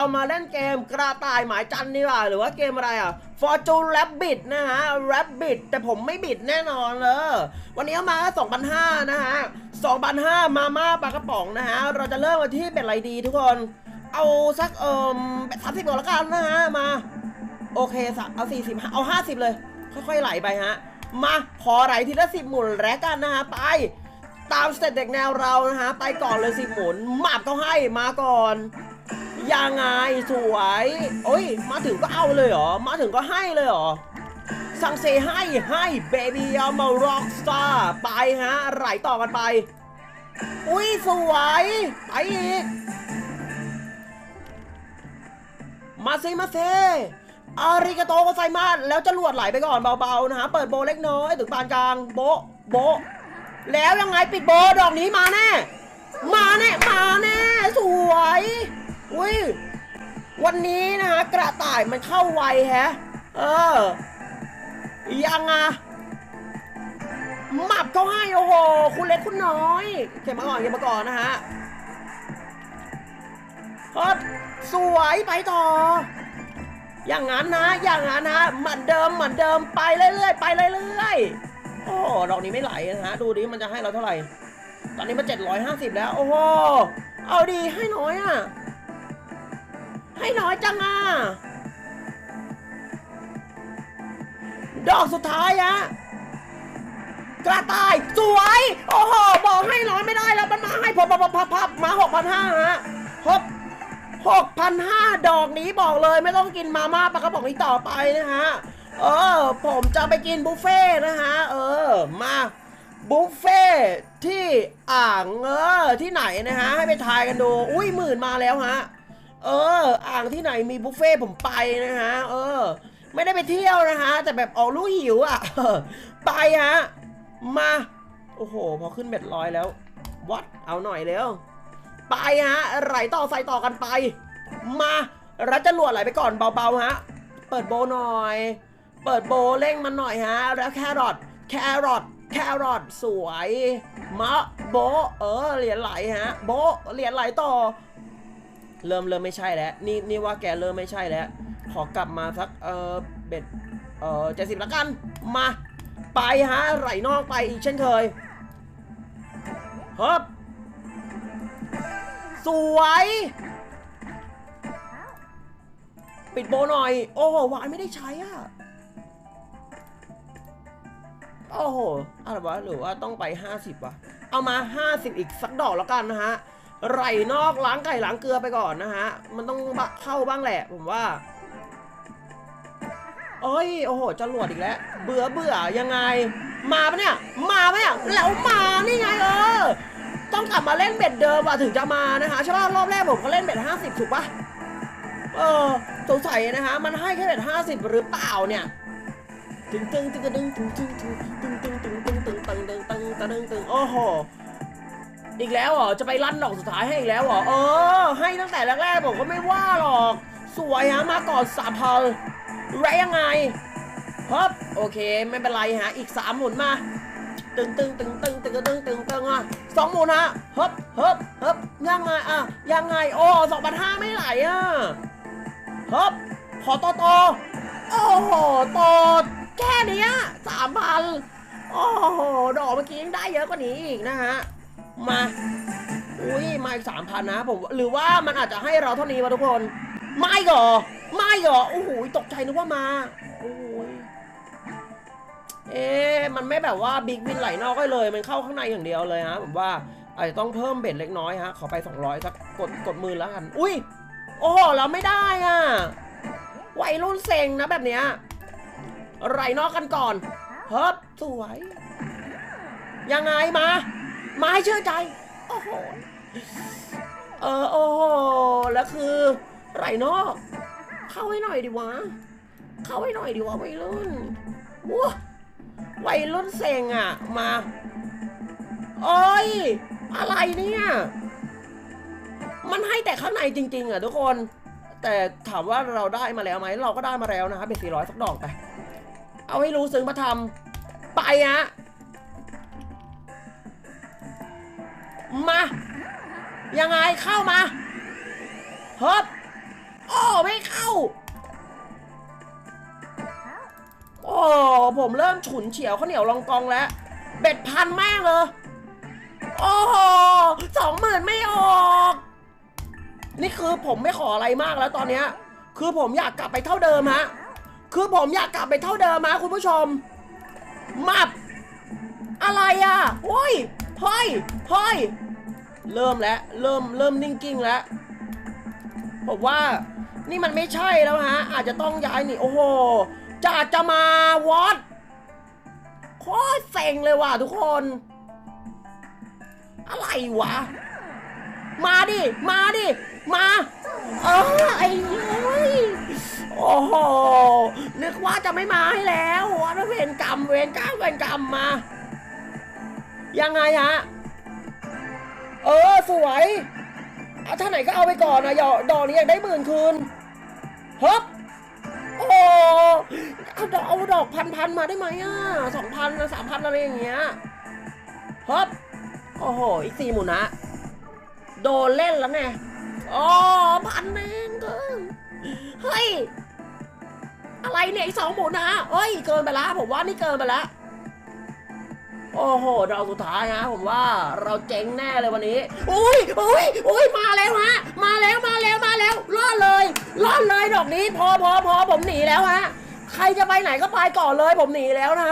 เรามาเล่นเกมกระต่ายหมายจันนี่ว่า หรือว่าเกมอะไรอะ Fortune Rabbit นะฮะ Rabbit แต่ผมไม่บิดแน่นอนเลย วันนี้เอามา 2,500 นะฮะ 2,500 มาม่าปลากระป๋องนะฮะ เราจะเริ่มกันที่เป็นอะไรดีทุกคน เอาสักเอ่มสามสิบก่อนละกันนะฮะ มา โอเคสักเอาสี่สิบเอาห้าสิบเลย ค่อยๆไหลไปฮะ มาขอไหลทีละสิบหมุนแล้วกันนะฮะ ไป ตามสเต็ปเด็กแนวเรานะฮะ ไปก่อนเลยสิหมุนหมับเขาให้มาก่อน ยังไงสวยโอ้ย มาถึงก็เอาเลยเหรอ มาถึงก็ให้เลยเหรอ สั่งเซให้ให้เบบี้เอามาร็อกสตาร์ไปฮะไหลต่อกันไป อุ้ยสวยไปอีก มาซิมาเซอาริกาโตก็ใส่มาแล้วจะลวดไหลไปก่อนเบาๆนะฮะ เปิดโบเล็กน้อยถึงปานกลางโบโบแล้วยังไงปิดโบดอกนี้มาแน่ มาแน่ มาแน่ สวย อุ้ย วันนี้นะฮะกระต่ายมันเข้าไวแฮะ เออ ยังอะหมับเขาให้โอ้โห คุณเล็กคุณน้อยเก็บมาก่อนเก็บมาก่อนนะฮะครับสวยไปต่อ อย่างนั้นนะ อย่างนั้นนะเหมือนเดิมเหมือนเดิมไปเรื่อยๆไปเรื่อยๆโอ้ดอกนี้ไม่ไหลนะฮะ ดูดิมันจะให้เราเท่าไหร่ ตอนนี้มัน750 แล้ว โอ้โห เอาดีให้น้อยอะ ให้น้อยจังอะ ดอกสุดท้ายอะกระต่ายสวย โอ้โห บอกให้น้อยไม่ได้แล้ว มันมาให้พอพับพับมาหกพันห้าฮะหกหกพันห้าดอกนี้บอกเลยไม่ต้องกินมาม่าปลากระป๋องนี้ต่อไปนะฮะ เออ ผมจะไปกินบุฟเฟ่นะฮะ เออ มาบุฟเฟ่ที่อ่างเออที่ไหนนะฮะ ให้ไปทายกันดู อุ้ยหมื่นมาแล้วฮะ เออ อ่างที่ไหนมีบุฟเฟ่ผมไปนะฮะ เออ ไม่ได้ไปเที่ยวนะฮะ แต่แบบออกลูกหิวอะ ไปฮะ มา โอ้โห พอขึ้นเบ็ดร้อยแล้ว วัด เอาหน่อยเร็ว ไปฮะ ไหลต่อใส่ต่อกันไป มารัดจรวดไหลไปก่อนเบาๆฮะ เปิดโบหน่อย เปิดโบเร่งมันหน่อยฮะ แล้วแครอท แครอท แครอทสวย มะ โบ เออ เหรียญไหลฮะ โบ เหรียญไหลต่อ เริ่มเริ่มไม่ใช่แล้ว นี่นี่ว่าแกเริ่มไม่ใช่แล้ว ขอกลับมาสักเออเบ็ดเออเจ็ดสิบละกัน มา ไปฮะไหลนอกไปอีกเช่นเคยฮึบสวย ปิดโบหน่อย โอ้โหวานไม่ได้ใช้อะ โอ้โหอะไรวะหรือว่าต้องไป 50วะเอามา 50 อีกสักดอกแล้วกันนะฮะ ไหลนอกล้างไก่ล้างเกลือไปก่อนนะฮะ มันต้องเข้าบ้างแหละผมว่าเอ้ยโอ้โหจรวดอีกแล้ว เบื่อเบื่อยังไง มาปะเนี่ย มาปะเนี่ยแล้วมานี่ไงเออ ต้องกลับมาเล่นเบ็ดเดิมว่ะถึงจะมานะคะใช่ป่ะรอบแรกผมก็เล่นเบ็ดห้าสิบถูกปะเออสงสัยนะฮะมันให้แค่เบ็ดห้าสิบหรือเปล่าเนี่ยตึงตึงตึงตึงตึงตึงตึงตึงตึงตึงตึงตึงตึงตึงตึงตึงตึงตึงโอ้โห อีกแล้วเหรอ จะไปลั่นดอกสุดท้ายให้อีกแล้วเหรอ เออ ให้ตั้งแต่แรกๆผมก็ไม่ว่าหรอก สวยฮะ มาก่อนสามพันไรยังไงฮึบโอเค ไม่เป็นไรฮะ อีกสามหมุนมา ตึงตึงตึงตึงตึงตึงตึงตึงอะสองหมุนฮะฮึบฮึบฮึบยังไงอะ ยังไง โอ้สองพันห้าไม่ไหลอะฮึบขอโตโตโอ้โหโตแค่นี้สามพันโอ้โห ดอกเมื่อกี้ยังได้เยอะกว่านี้อีกนะฮะ มา อุ้ยมาอีกสามพันนะผม หรือว่ามันอาจจะให้เราเท่านี้วะทุกคน ไม่เหรอ ไม่เหรอ โอ้โห ตกใจนึกว่ามา โอ้ยเอ๊มันไม่แบบว่าบิ๊กวินไหลนอกเลย มันเข้าข้างในอย่างเดียวเลยฮะผมว่าอาจจะต้องเพิ่มเบ็ดเล็กน้อยฮะ ขอไป 200สักกดกดมือแล้วกัน อุ้ย โอ้โห เราไม่ได้อะ วัยรุ่นเซ็งนะแบบเนี้ยไหลนอกกันก่อนเฮ้บสวย ยังไงมา มาให้เชื่อใจ โอ้โห เออ โอ้โห แล้วคือไหลนอก เข้าให้หน่อยดิวะ เข้าให้หน่อยดิวะวัยรุ่นว้าวัยรุ่นเซ็งอะ มา โอ้ย อะไรเนี่ย มันให้แต่ข้างในจริง ๆ อะ ทุกคน แต่ถามว่าเราได้มาแล้วไหม เราก็ได้มาแล้วนะครับเป็นสี่ร้อยสักดอกไป เอาให้รู้ซึ้งมาทำไปฮะ มา ยังไงเข้ามาเฮ้ยโอ้ไม่เข้า โอ้ผมเริ่มฉุนเฉียวข้าเหนียวรองกองแล้ว เบ็ดพันแม่งเลย โอ้โหสองหมื่นไม่ออก นี่คือผมไม่ขออะไรมากแล้วตอนเนี้ย คือผมอยากกลับไปเท่าเดิมฮะ คือผมอยากกลับไปเท่าเดิมฮะคุณผู้ชม มับ อะไรอะโอ้ย เฮ้ยเฮ้ยเริ่มแล้วเริ่มเริ่มนิ่งกิ้งแล้วผมว่านี่มันไม่ใช่แล้วฮะ อาจจะต้องย้ายนี่ โอ้โหจะจะมาวอตโคตรเซ็งเลยว่ะทุกคน อะไรวะ มาดิ มาดิ มาเออไอ้เอ้ยโอ้โหนึกว่าจะไม่มาให้แล้วว่าเวรกรรมเวรกรรมเวรกรรมมา ยังไงฮะ เออสวยเอาท่าไหนก็เอาไปก่อนนะหยอดอกนี้อยากได้หมื่นคืนฮึบโอ้เอาดอกเอาดอกพันพันมาได้ไหมอะสองพันสามพันอะไรอย่างเงี้ยฮึบโอ้โหอีกสี่หมุนนะโดนเล่นแล้วไงอ๋อพันเองเกินเฮ้ย อะไรเนี่ยอีกสองหมุนนะเฮ้ยเกินไปละผมว่านี่เกินไปละ โอ้โหดอกสุดท้ายฮะผมว่าเราเจ๊งแน่เลยวันนี้อุ้ยอุ้ยอุ้ยมาแล้วฮะมาแล้วมาแล้วมาแล้วรอดเลยรอดเลยดอกนี้ พอพอพอผมหนีแล้วฮะใครจะไปไหนก็ไปก่อนเลยผมหนีแล้วนะฮะ